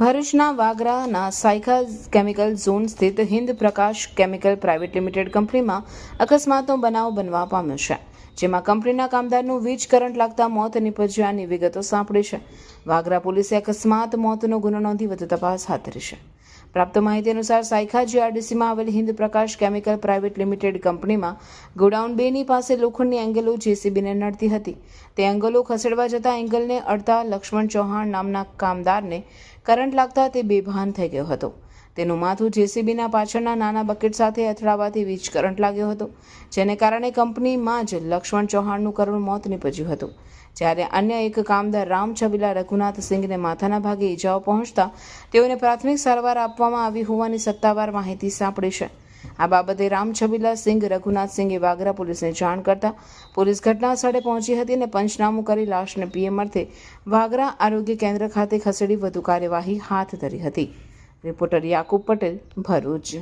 ભરૂચના વાગરાના Saykha chemical zone સ્થિત Hind Prakash chemical private limited કંપનીમાં અકસ્માતનો બનાવ બનવા પામ્યો છે, જેમાં કંપનીના કામદારનું વીજ કરંટ લાગતા મોત નિપજ્યાની વિગતો સાંપડી છે. વાગરા પોલીસે અકસ્માત મોતનો ગુનો નોંધી વધુ તપાસ હાથ ધરી છે. પ્રાપ્ત માહિતી અનુસાર સાયખા જીઆરડીસીમાં આવેલ Hind Prakash chemical private limited કંપનીમાં ગોડાઉન બેની પાસે લોખંડની એંગલો જેસીબીને નડતી હતી. તે એંગલો ખસેડવા જતાં એંગલને અડતા લક્ષ્મણ ચૌહાણ નામના કામદારને કરંટ લાગતા તે બેભાન થઈ ગયો હતો. તેનું માથું જેસીબીના પાછળના નાના બકેટ સાથે અથડાવાથી વીજ કરંટ લાગ્યો હતો, જેને કારણે કંપનીમાં જ લક્ષ્મણ ચૌહાણનું કરુણ મોત નીપજ્યું હતું. જ્યારે અન્ય એક કામદાર રામ છબીલા રઘુનાથ સિંઘને માથાના ભાગે ઈજાઓ પહોંચતા તેઓને પ્રાથમિક સારવાર આપવામાં આવી હોવાની સત્તાવાર માહિતી સાંપડી છે. આ બાબતે રામ છબીલા સિંઘ, રઘુનાથ સિંઘે વાગરા પોલીસને જાણ કરતા પોલીસ ઘટના સ્થળે પહોંચી હતી અને પંચનામું કરી લાશને પીએમ અર્થે વાગરા આરોગ્ય કેન્દ્ર ખાતે ખસેડી વધુ કાર્યવાહી હાથ ધરી હતી. રિપોર્ટર યાકુબ પટેલ ભરૂચ.